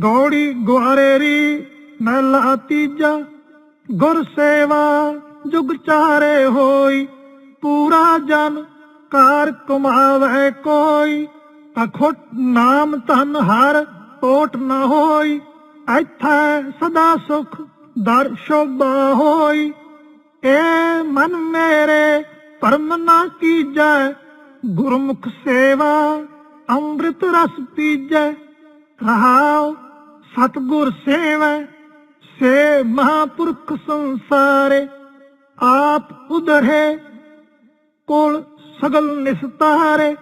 ਗੌੜੀ ਗੁਆਰੇਰੀ ਮਹਿਲਾ ਤੀਜਾ। ਗੁਰ ਸੇਵਾ ਜੁਗ ਚਾਰੇ ਹੋਈ, ਪੂਰਾ ਜਨ ਕਾਰ ਕਮਾਵੇ ਕੋਈ। ਅਖੁੱਟ ਨਾਮ ਧਨ ਹਰ ਓਟ ਨਾ ਹੋਈ ਇੱਥੇ ਸਦਾ ਸੁਖ ਦਰ ਸ਼ੋਭਾ ਹੋਈ। ਏ ਮਨ ਮੇਰੇ ਪਰਮ ਨਾ ਕੀਜੈ, ਗੁਰਮੁਖ ਸੇਵਾ ਅੰਮ੍ਰਿਤ ਰਸ ਪੀਜੈ। ਰਹਾਉ, ਸਤਗੁਰ ਸੇਵੈ, ਸੇ ਮਹਾਪੁਰਖ ਸੰਸਾਰੇ, ਆਪ ਉਧਰੇ ਕੋਲ ਸਗਲ ਨਿਸਤਾਰੇ,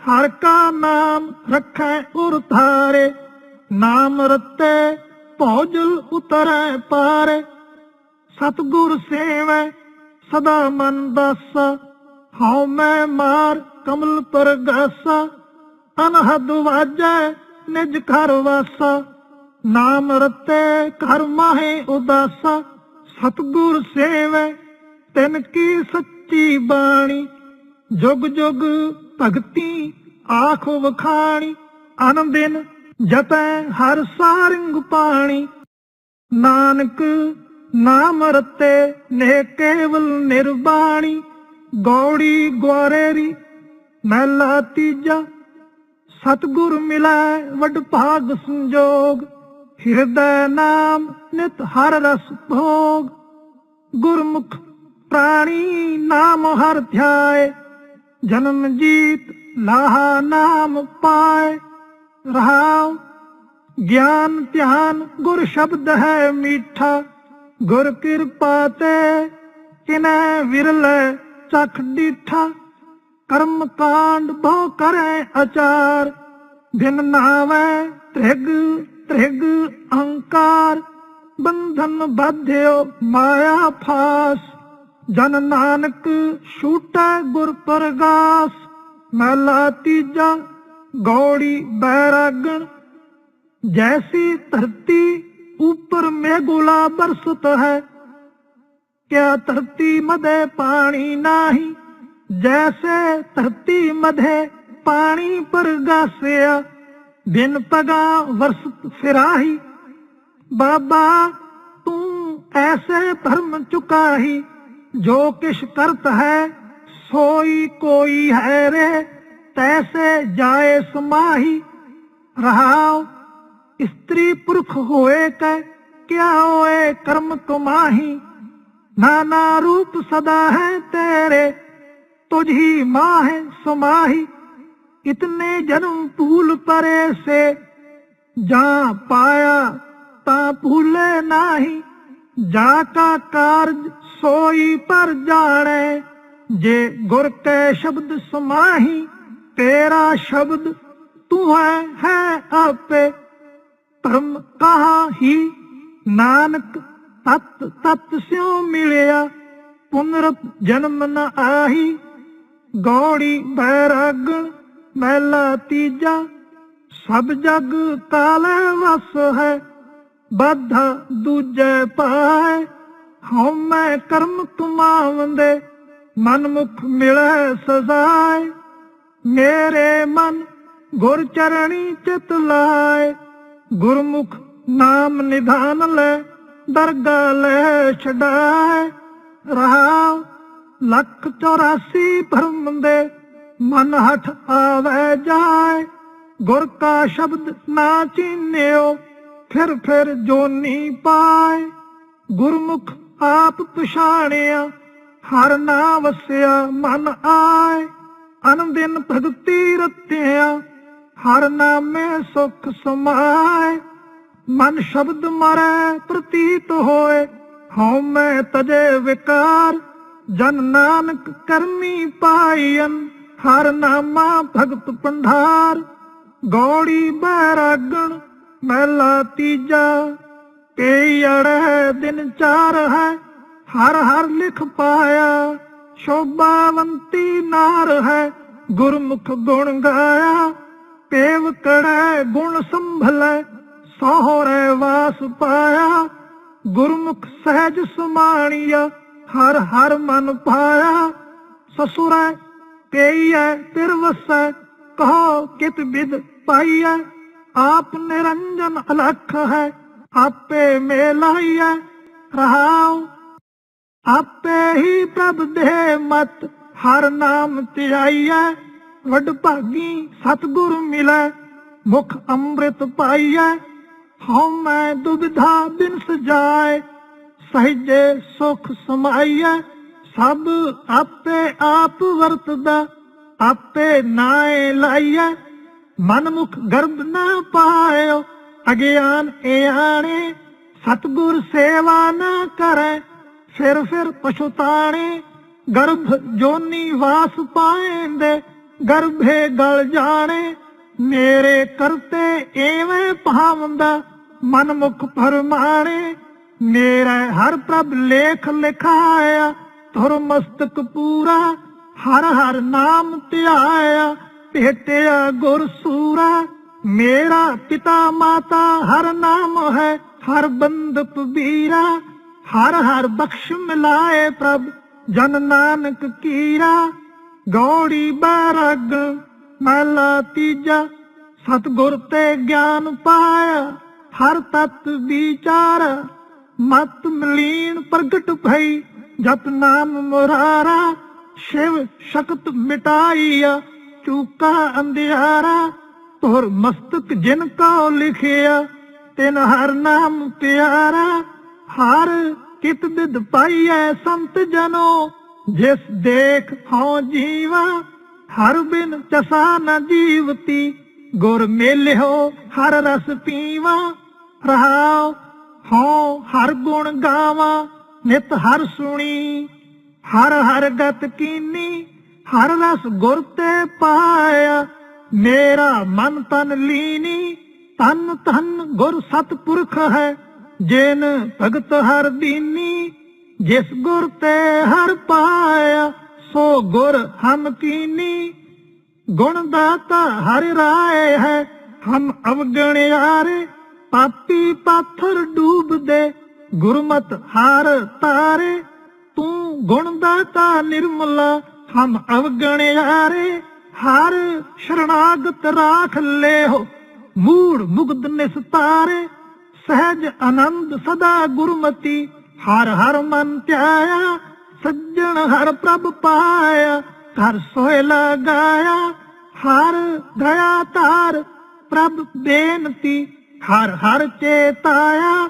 ਹਰ ਕਾ ਨਾਮ ਰੱਖੈ ਉਰ ਧਾਰੇ, ਨਾਮ ਰਤੇ ਭੌਜਲ ਉਤਰੈ ਪਾਰੇ। ਸਤਗੁਰ ਸੇਵੈ, ਸਦਾ ਮਨ ਦਾਸਾ, ਹਉ ਮੈਂ ਮਾਰ ਕਮਲ ਪਰਗਾਸਾ, ਅਨਹਦ ਵਾਜੈ ਨਿਜ ਘਰ ਵਾਸਾ, ਨਾਮ ਰਤੇ ਘਰ ਮਾਹੇ ਉਦਾਸਾ, ਸਤਗੁਰ ਸੇਵੈ, ਤਿਨ ਕੀ ਸੱਚੀ ਬਾਣੀ, ਜੁਗ ਜੁਗ ਭਗਤੀ ਆਖ ਵਖਾਣੀ ਆਨੰਦਿਨ ਜਪੈ ਹਰ ਸਾਰਿੰਗ ਪਾਣੀ। ਨਾਨਕ ਨਾਮ ਰਤੇ ਨੇ ਕੇਵਲ ਨਿਰਵਾਣੀ ਗੌੜੀ ਗਵਾਰੇਰੀ ਮਹਿਲਾ ਤੀਜਾ ਸਤਗੁਰ ਮਿਲੈ ਵਡ ਭਾਗ ਸੰਜੋਗ, ਹਿਰਦੈ ਨਾਮ ਨਿਤ ਹਰ ਰਸ ਭੋਗ। ਗੁਰਮੁਖ ਪ੍ਰਾਣੀ ਨਾਮ ਹਰ ਧਿਆਏ, ਜਨਮ ਜੀਤ ਲਾਹਾ ਨਾਮ ਪਾਏ। ਰਹਾਉ ਗਿਆਨ ਧਿਆਨ ਗੁਰ ਸ਼ਬਦ ਹੈ ਮੀਠਾ, ਗੁਰ ਕਿਰਪਾ ਤੇ ਕਿਨੈ ਵਿਰਲੇ ਚਖ ਡੀਠਾ। ਕਰਮ ਕਾਂਡ ਭਉ ਕਰੈ ਅਚਾਰ ਬਿਨ ਨਾਵੈ ਤ੍ਰਿਗ ਤ੍ਰਿਗ ਅਹੰਕਾਰ, ਬੰਧਨ ਬਾਧਿਓ ਮਾਇਆ ਫਾਸ, ਜਨ ਨਾਨਕ ਛੂਟੈ ਗੁਰ ਪ੍ਰਗਾਸ ਮਹਲਾ ਤੀਜਾ ਗੋੜੀ ਬੈਰਾਗਣ, ਜੈਸੀ ਧਰਤੀ ਉਪਰ ਮੇਗੁਲਾ ਬਰਸਤ ਹੈ, ਕਿਆ ਧਰਤੀ ਮਦੇ ਪਾਣੀ ਨਹੀਂ जैसे धरती मधे पानी पर गासे, दिन पगा वर्ष फिराही बाबा, तू ऐसे भ्रम चुकाही, जो किश करत है, सोई कोई है रे, तैसे जाए समाही। रहाओ, स्त्री पुरुष होए कै, क्या होए कर्म कुमाही नाना रूप सदा है तेरे ਤੇਰੇ ਤੁਝ ਹੀ ਮਾਹਿ ਸਮਾਹੀ, ਇਤਨੇ ਜਨਮ ਭੂਲ ਪਰੇ ਸੇ। ਜਾਂ ਪਾਇਆ ਤਾਂ ਭੂਲੇ ਨਾਹੀ, ਜਾ ਕਾ ਕਾਰਜ ਸੋਈ ਪਰ ਜਾਣੇ। ਜੇ ਗੁਰ ਕੈ ਸ਼ਬਦ ਸਮਾਹੀ, ਤੇਰਾ ਸ਼ਬਦ ਤੂੰ ਹੈ ਹੈ ਆਪੇ। ਧਰਮ ਕਹਾ ਹੀ, ਨਾਨਕ ਤਤ ਤਤ ਸਿਉ ਮਿਲਿਆ। ਪੁਨਰਤ ਜਨਮ ਨ ਆਹੀ ਗੌੜੀ ਬੈਰਾਗਣ ਮਹਿਲਾ ਤੀਜਾ। ਸਭ ਜਗ ਕਾਲੇ ਵਸ ਹੈ, ਬਾਧਾ ਦੂਜੇ ਪਾਏ। ਹਉ ਮੈਂ ਕਰਮ ਕਮਾਵੰਦੇ ਮਨ ਮੁਖ ਮਿਲੈ ਸਜ਼ਾਏ। ਮੇਰੇ ਮਨ ਗੁਰ ਚਰਣੀ ਚਿਤ ਲਾਏ। ਗੁਰਮੁਖ ਨਾਮ ਨਿਧਾਨ ਲੈ, ਦਰਗਾ ਲੈ ਛਡਾਏ। ਰਹਾ ਲੱਖ 84 ਭਰਮ ਦੇ ਮਨ ਹਠ ਆਵੇ ਜਾਏ। ਗੁਰ ਕਾ ਸ਼ਬਦ ਨਾ ਚੀਨਿਓ, ਫਿਰ ਫਿਰ ਜੋਨੀ ਪਾਏ। ਗੁਰਮੁਖ ਆਪ ਪਛਾਣਿਆ, ਹਰ ਨਾ ਵਸਿਆ ਮਨ ਆਏ। ਅਨੰਦਿਨ ਭਗਤੀ ਰਤਿਆ, ਹਰ ਨਾਮੇ ਸੁਖ ਸਮਾਏ। ਮਨ ਸ਼ਬਦ ਮਰੈ ਪ੍ਰਤੀਤ ਹੋਏ, ਹਉ ਮੈਂ ਤਜੇ ਵਿਕਾਰ। ਜਨ ਨਾਨਕ ਕਰਮੀ ਪਾਈਨ ਹਰ ਨਾਮਾ ਭਗਤ ਪੰਧਾਰ ਗੌੜੀ ਬੈਰਾਗਣ, ਮਹਿਲਾ ਤੀਜਾ। ਕਈ ਅੜੈ ਦਿਨ ਚਾਰ ਹੈ, ਹਰ ਹਰ ਲਿਖ ਪਾਇਆ। ਸ਼ੋਭਾਵੰਤੀ ਨਾਰ ਹੈ, ਗੁਰਮੁਖ ਗੁਣ ਗਾਇਆ। ਪੇਵ ਕੜੈ ਗੁਣ ਸੰਭਲੈ, ਸੋਹਰੇ ਵਾਸ ਪਾਇਆ। ਗੁਰਮੁਖ ਸਹਿਜ ਸਮਾਣੀਆ ਹਰ ਹਰ ਮਨ ਭਾਇਆ, ਸਸੁਰੈ ਪਈਐ ਤਿਰ ਵਸੈ ਕਹੋ ਕਿਤ ਬਿਦ ਪਾਈਐ ਆਪ ਨਿਰੰਜਨ ਅਲਖ ਹੈ, ਆਪੇ ਮੇਲਾਈਐ ਰਹਾਉ, ਆਪੇ ਹੀ ਪ੍ਰਭ ਦੇ ਮਤ, ਹਰ ਨਾਮ ਧਿਆਈਐ ਵਡ ਭਾਗੀ ਸਤਿਗੁਰ ਮਿਲੈ, ਮੁਖ ਅੰਮ੍ਰਿਤ ਪਾਈਐ ਹਉ ਮੈਂ ਦੁਬਿਧਾ ਬਿਨ ਸਜਾਏ ਸਹਿਜੇ ਸੁਖ ਸਮਾਈਐ ਸਭ ਆਪੇ ਆਪ ਵਰਤਦਾ, ਆਪੇ ਨਾਏ ਲਾਈਐ ਮਨ ਗਰਭ ਨਾ ਪਾਇਓ, ਅਗਿਆਨ ਇਆਣੇ ਸਤਗੁਰ ਸੇਵਾ ਨਾ ਕਰੈ, ਫਿਰ ਫਿਰ ਪਛੁਤਾਣੇ ਗਰਭ ਜੋਨੀ ਵਾਸ ਪਾਏਂਦੇ, ਗਰਭੇ ਗਲ ਜਾਣੇ। ਮੇਰੇ ਕਰਤੇ ਐਵੇਂ ਭਾਵੰਦਾ, ਮਨਮੁਖ ਫਰਮਾਣੇ। ਮੇਰਾ ਹਰ ਪ੍ਰਭ ਲੇਖ ਲਿਖਾਇਆ ਤੁਰ ਮਸਤਕ ਪੂਰਾ, ਹਰ ਹਰ ਨਾਮ ਧਿਆਇਆ, ਭੇਟਿਆ ਗੁਰ ਸੂਰਾ, ਮੇਰਾ ਪਿਤਾ ਮਾਤਾ ਹਰ ਨਾਮ ਹੈ, ਹਰ ਬੰਦ ਵੀਰਾ, ਹਰ ਹਰ ਬਖਸ਼ ਮਿਲਾਏ ਪ੍ਰਭ, ਜਨ ਨਾਨਕ ਕੀਰਾ, ਗੌੜੀ ਬਰਗ, ਮਹਲਾ ਤੀਜਾ, ਸਤਗੁਰ ਤੇ ਗਿਆਨ ਪਾਇਆ, ਹਰ ਤਤ ਵਿਚਾਰ ਮਤ ਮਲੀਨ ਪ੍ਰਗਟ ਭਈ ਜਪ ਨਾਮ ਮੁਰਾਰਾ, ਸ਼ਿਵ ਸ਼ਕਤ ਮਿਟਾਈਆ, ਚੂਕਾ ਅੰਧਿਆਰਾ ਤੁਰ ਮਸਤਕ ਜਿਨ ਕੋ ਲਿਖਿਆ, ਤਿਨ ਹਰ ਨਾਮ ਪਿਆਰਾ, ਹਰ ਕਿਤ ਬਿਦ ਪਾਈਐ ਸੰਤ ਜਨੋ, ਜਿਸ ਦੇਖ ਹਉ ਜੀਵਾ, ਹਰ ਬਿਨ ਚਸਾ ਨ ਜੀਵਤੀ, ਗੁਰ ਮੇਲਿਓ ਹਰ ਰਸ ਪੀਵਾ, ਰਹਾਉ ਹਉ ਹਰ ਗੁਣ ਗਾਵਾਂ, ਨਿਤ ਹਰ ਸੁਣੀ। ਹਰ ਹਰ ਗਤ ਕੀਨੀ, ਹਰ ਰਸ ਗੁਰ ਤੇ ਪਾਇਆ। ਮੇਰਾ ਮਨ ਤਨ ਲੀਨੀ, ਤਨ ਤਨ ਗੁਰ ਸਤਪੁਰਖ ਹੈ। ਜੇਨ ਭਗਤ ਹਰ ਦੀਨੀ, ਜਿਸ ਗੁਰ ਤੇ ਹਰ ਪਾਇਆ, ਸੋ ਗੁਰ ਹਮ ਕੀਨੀ। ਗੁਣ ਦਾਤਾ ਹਰ ਰਾਏ ਹੈ, ਹਮ ਅਵਗਣਿਆਰੇ ਪਾਪੀ ਪਾਥਰ ਡੂਬਦੇ, ਗੁਰਮਤ ਹਾਰ ਤਾਰੇ ਤੂੰ ਗੁਣ ਦਾਤਾ ਨਿਰਮਲਾ, ਹਮ ਅਵਗਣਿਆਰੇ ਹਰ ਸ਼ਰਣਾਗਤ ਰਾਖ ਲੇਹੋ, ਮੂੜ ਮੁਗਦ ਨਿਸਤਾਰੇ। ਸਹਿਜ ਆਨੰਦ ਸਦਾ ਗੁਰਮਤੀ, ਹਰ ਹਰ ਮਨ ਧਿਆਇਆ। ਸੱਜਣ ਹਰ ਪ੍ਰਭ ਪਾਇਆ ਕਰ ਸੋਇ ਲਗਾਇਆ। ਹਰ ਦਇਆ ਤਾਰ ਪ੍ਰਭ ਬੇਨਤੀ ਹਰ ਹਰ ਚੇਤਾਇਆ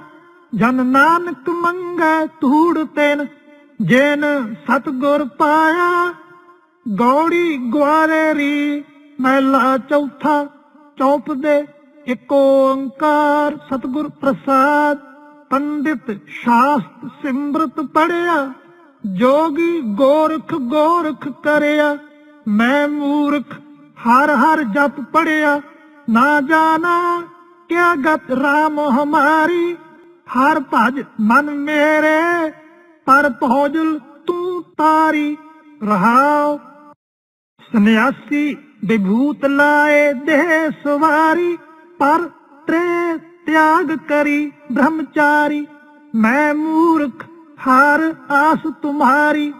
ਜਨ ਨਾਨਕ ਮੰਗੈ ਧੂੜ ਤੈਨ, ਜਿਨ ਸਤਗੁਰ ਪਾਇਆ। ਗੌੜੀ ਗਵਾਰੇ ਰੀ, ਮਹਿਲਾ ਚੌਥਾ, ਚੌਪ ਦੇ ਇੱਕ ਓੰਕਾਰ ਸਤਗੁਰ ਪ੍ਰਸਾਦ। ਪੰਡਿਤ ਸ਼ਾਸਤ ਸਿਮਰਤ ਪੜਿਆ, ਜੋਗੀ ਗੋਰਖ ਗੋਰਖ ਕਰਿਆ। ਮੈਂ ਮੂਰਖ, ਹਰ ਹਰ ਜਪ ਪੜਿਆ, ਨਾ ਜਾਣਾ ਕਿਆ ਗਤ ਰਾਮ ਹਮਾਰੀ, ਹਰ ਭਜ ਮਨ ਮੇਰੇ, ਪਰ ਪਹੁੰਚਲ ਤੂੰ ਤਾਰੀ ਰਹਾਓ ਸੰਨਿਆਸੀ ਵਿਭੂਤ ਲਾਏ ਦੇਹ ਸਵਾਰੀ, ਪਰ ਤ੍ਰੇ ਤਿਆਗ ਕਰੀ ਬ੍ਰਹਮਚਾਰੀ। ਮੈਂ ਮੂਰਖ, ਹਰ ਆਸ ਤੁਮਾਰੀ,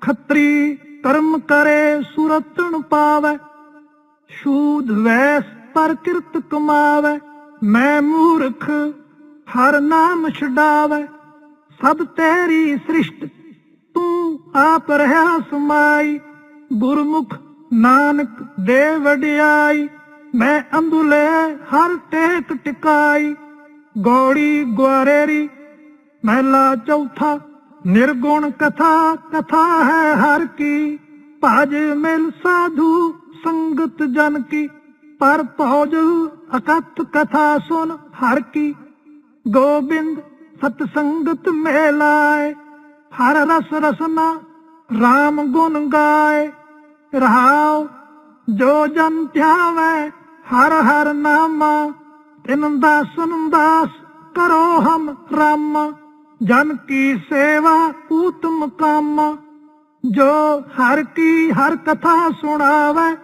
ਖੱਤਰੀ ਕਰਮ ਕਰੇ ਸੁਰਤਨ ਪਾਵੇ। ਸ਼ੂਦ ਵੈਸ ਪਰ ਕਿਰਤ ਕਮਾਵੇ। ਮੈਂ ਮੂਰਖ, ਹਰ ਨਾਮ ਛਡਾਵੇ, ਸਭ ਤੇਰੀ ਸ੍ਰਿਸ਼ਟ, ਤੂੰ ਆਪ ਰਹਾ ਸਮਾਈ, ਗੁਰਮੁਖ ਨਾਨਕ ਦੇ ਵਡਿਆਈ, ਮੈਂ ਅੰਦੁਲੇ ਹਰ ਟੇਕ ਟਿਕਾਈ, ਗੋੜੀ ਗਵਾਰੇਰੀ ਮਹਿਲਾ ਚੌਥਾ, ਨਿਰਗੁਣ ਕਥਾ ਕਥਾ ਹੈ ਹਰ ਕੀ, ਭਜ ਮਿਲ ਸਾਧੂ ਸੰਗਤ ਜਨ ਕੀ। ਪਰ ਪਹੁਜ ਅਕਤ ਕਥਾ ਸੁਨ ਹਰ ਕੀ। ਗੋਬਿੰਦ ਸਤ ਸੰਗਤ ਮੇਲਾਏ, ਹਰ ਰਸ ਰਸਨਾ RAM ਗੁਣ ਗਾਏ। ਰਹਾਉ ਜੋ ਜਨ ਧਿਆਵੇ, ਹਰ ਹਰ ਨਾਮ, ਤਿਨ ਦਾਸਨ ਦਾਸ ਕਰੋ ਹਮ ਰਾਮ। ਜਨ ਕੀ ਸੇਵਾ ਉਤਮ ਕੰਮ, ਜੋ ਹਰ ਕੀ ਹਰ ਕਥਾ ਸੁਣਾਵੇ,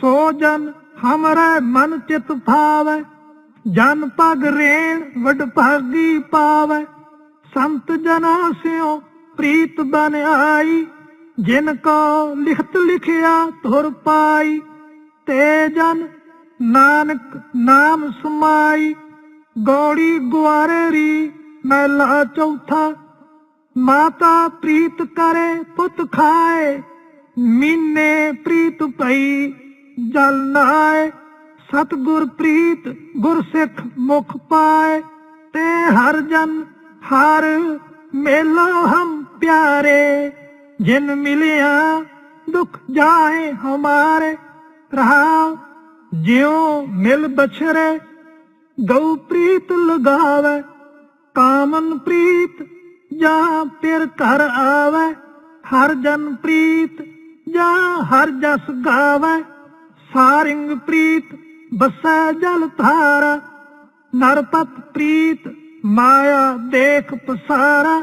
ਸੋ ਜਨ ਹਮਰੇ ਮਨ ਚਿਤ ਭਾਵੇ ਜਨ ਪਗ ਰੇਣ ਵਡ ਭਾਗੀ ਪਾਵੇ ਸੰਤ ਜਨਾ ਸਿਓ ਪ੍ਰੀਤ ਬਨ ਆਈ ਜਿਨ ਕੋ ਲਿਖਤ ਲਿਖਿਆ ਤੁਰ ਪਾਈ ਤੇ ਜਨ ਨਾਨਕ ਨਾਮ ਸਮਾਈ ਗੌੜੀ ਗੁਆਰੇ ਰੀ ਮਹਿਲਾ ਚੌਥਾ ਮਾਤਾ ਪ੍ਰੀਤ ਕਰੇ ਪੁੱਤ ਖਾਏ ਮੀਨੇ ਪ੍ਰੀਤ ਪਈ ਜਲ ਨਾਏ ਸਤਗੁਰ ਪ੍ਰੀਤ ਗੁਰ ਮੁਖ ਪਾਏ, ਤੇ ਹਰ ਜਨ ਹਰ ਮੇਲੋ ਹਮ ਪਿਆਰੇ, ਜਿਨ ਮਿਲਿਆ ਦੁਖ ਜਾਏ ਹਮਾਰੇ ਰਹਾ ਜਿਉ ਮਿਲ ਬਛਰੇ ਗਉ ਪ੍ਰੀਤ ਲਗਾਵੇ, ਕਾਮਨ ਪ੍ਰੀਤ ਜਾਂ ਫਿਰ ਘਰ ਆਵੇ, ਹਰ ਜਨ ਪ੍ਰੀਤ ਜਾਂ ਹਰ ਜਸ ਗਾਵੇ। ਸਾਰਿੰਗ ਪ੍ਰੀਤ ਬਸੈ ਜਲ ਧਾਰਾ ਨਰਪਤ ਪ੍ਰੀਤ ਮਾਇਆ ਦੇਖ ਪਸਾਰਾ,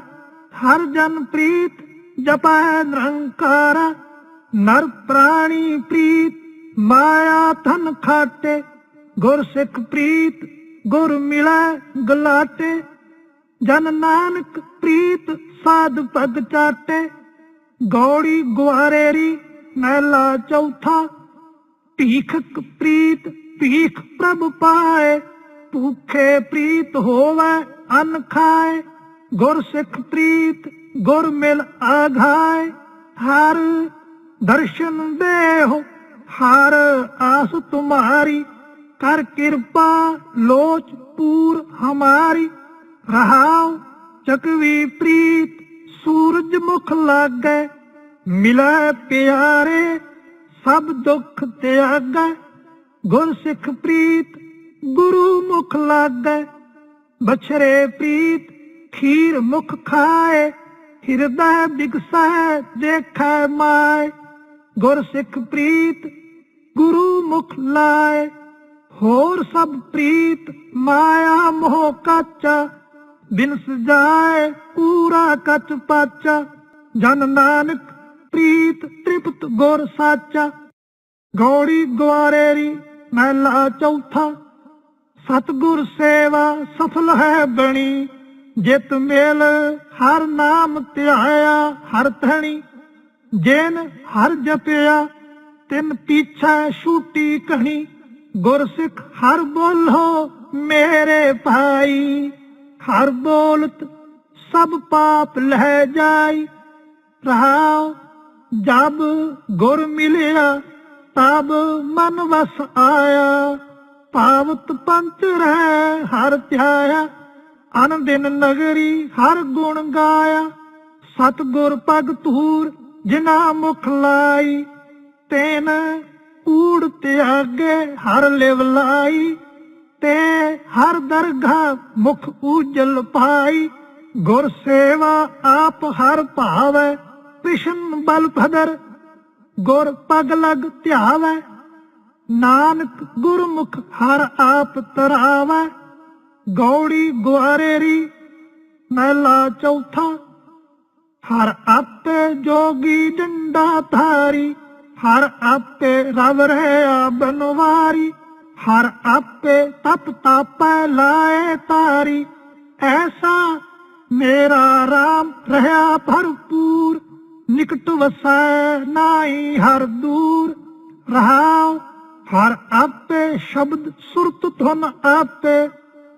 ਹਰ ਜਨ ਪ੍ਰੀਤ ਜਪੈ ਨਿਰੰਕਾਰਾ, ਨਰ ਪ੍ਰਾਣੀ ਪ੍ਰੀਤ ਮਾਇਆ ਧਨ ਖਾਟੇ, ਗੁਰ ਸਿੱਖ ਪ੍ਰੀਤ ਗੁਰ ਮਿਲੈ ਗਲਾਟੇ, ਜਨ ਨਾਨਕ ਪ੍ਰੀਤ ਸਾਧ ਪਗ ਚਾਟੇ, ਗੌੜੀ ਗੁਆਰੇਰੀ ਮਹਿਲਾ ਚੌਥਾ ਭੀਖਕ ਪ੍ਰੀਤ, ਭੀਖ ਪ੍ਰਭ ਪਾਏ। ਭੂਖੇ ਪ੍ਰੀਤ ਹੋਵੇ, ਅਨ ਖਾਏ। ਗੁਰ ਸਿੱਖ ਪ੍ਰੀਤ, ਗੁਰ ਮਿਲ ਆਘਾਏ। ਹਰ ਦਰਸ਼ਨ ਦੇਹੁ, ਹਰ ਆਸ ਤੁਮਾਰੀ। ਕਰ ਕਿਰਪਾ, ਲੋਚ ਪੂਰ ਹਮਾਰੀ। ਰਹਾਉ, ਚਕਵੀ ਪ੍ਰੀਤ ਸੂਰਜ ਮੁਖ ਲਾਗੈ। ਮਿਲੈ ਪਿਆਰੇ ਸਭ ਦੁੱਖ ਤਿਆਗੈ ਗੁਰ ਸਿੱਖ ਪ੍ਰੀਤ ਗੁਰੂ ਮੁਖ ਲਾਗੈ ਬਛਰੇ ਪ੍ਰੀਤ ਖੀਰ ਮੁਖ ਖਾਏ ਹਿਰਦੈ ਬਿਗਸੈ ਦੇਖੈ ਮਾਏ ਗੁਰ ਸਿੱਖ ਪ੍ਰੀਤ ਗੁਰੂ ਮੁਖ ਲਾਏ ਹੋਰ ਸਭ ਪ੍ਰੀਤ ਮਾਇਆ ਮੋਹ ਕਾਚਾ ਬਿਨ ਸਜਾਏ ਪੂਰਾ ਕਚ ਪਾਚਾ ਜਨ ਨਾਨਕ ਪ੍ਰੀਤ ਤ੍ਰਿਪਤ ਗੁਰ ਸਾਚਾ, ਗੌੜੀ ਗੁਆਰੇਰੀ ਮਹਿਲਾ ਚੌਥਾ। ਸਤਗੁਰ ਸੇਵਾ ਸਫਲ ਹੈ ਬਣੀ, ਜਿਤ ਮੇਲ ਹਰ ਨਾਮ ਧਿਆਇਆ ਹਰ ਧਣੀ। ਜਿਨ ਹਰ ਜਪਿਆ, ਤਿਨ ਪੀਛੇ ਛੂਟੀ ਕਹਣੀ ਗੁਰ ਸਿੱਖ ਹਰ ਬੋਲੋ ਮੇਰੇ ਭਾਈ। ਹਰ ਬੋਲਤ ਸਭ ਪਾਪ ਲਹਿ ਜਾਈ ਰਹਾਉ ਜਬ ਗੁਰ ਮਿਲਿਆ, ਤਬ ਮਨ ਵਸ ਆਇਆ। ਭਾਵਤ ਪੰਚ ਰਹਿ ਹਰ ਧਿਆਇਆ ਅਨ ਦਿਨ ਨਗਰੀ ਹਰ ਗੁਣ ਗਾਇਆ। ਸਤਗੁਰ ਭਗ ਧੂਰ ਜਿਨਾ ਮੁਖ ਲਾਈ, ਤੈਨ ਊੜ ਤਿਆਗੇ ਹਰ ਲਿਵ ਲਾਈ। ਤੇ ਹਰ ਦਰਗਾ ਮੁਖ ਉਜਲ ਪਾਈ। ਗੁਰ ਸੇਵਾ ਆਪ ਹਰ ਭਾਵੈ ਕ੍ਰਿਸ਼ਨ ਬਲ ਭਦਰ, ਗੁਰ ਪਗ ਲਗ ਧਿਆਵੈ, ਨਾਨਕ ਗੁਰਮੁਖ ਹਰ ਆਪ ਤਰਾਵੈ, ਗੌੜੀ ਗੁਆਰੇਰੀ, ਮਹਿਲਾ ਚੌਥਾ, ਹਰ ਆਪੇ ਜੋਗੀ ਡੰਡਾ ਧਾਰੀ, ਹਰ ਆਪੇ ਰਵ ਰਹਿਆ ਬਨਵਾਰੀ, ਹਰ ਆਪੇ ਤਪ ਤਾਪੈ ਲਾਏ ਤਾਰੀ, ਐਸਾ ਮੇਰਾ RAM ਰਹਾ ਭਰਪੂਰ ਨਿਕਟ ਵਸੈ ਨਾਹੀ ਹਰ ਦੂਰ, ਰਹਾਉ ਹਰ ਆਪੇ ਸ਼ਬਦ ਸੁਰਤ ਧੁਨ ਆਪੇ,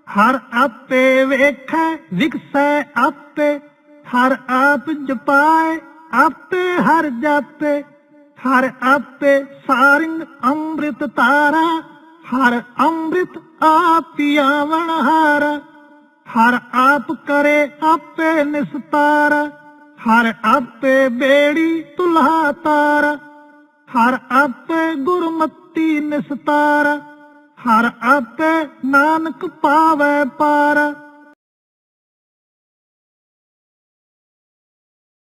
ਹਰ ਆਪੇ ਵੇਖੈ ਵਿਕਸੈ ਆਪੇ, ਹਰ ਆਪ ਜਪਾਏ ਆਪੇ ਹਰ ਜਾਪੇ, ਹਰ ਆਪੇ ਸਾਰਿੰਗ ਅੰਮ੍ਰਿਤ ਤਾਰਾ ਹਰ ਅੰਮ੍ਰਿਤ ਆਪਿਆਵਣ ਹਰ ਹਰ ਆਪ ਕਰੇ ਆਪੇ ਨਿਸਤਾਰ। ਹਰ ਆਪੇ ਬੇੜੀ ਤੁਲਹਾ ਤਾਰ ਹਰ ਆਪੇ ਗੁਰਮਤੀ ਨਿਸਤਾਰ ਹਰ ਆਪੇ ਨਾਨਕ ਪਾਵੈ ਪਾਰ।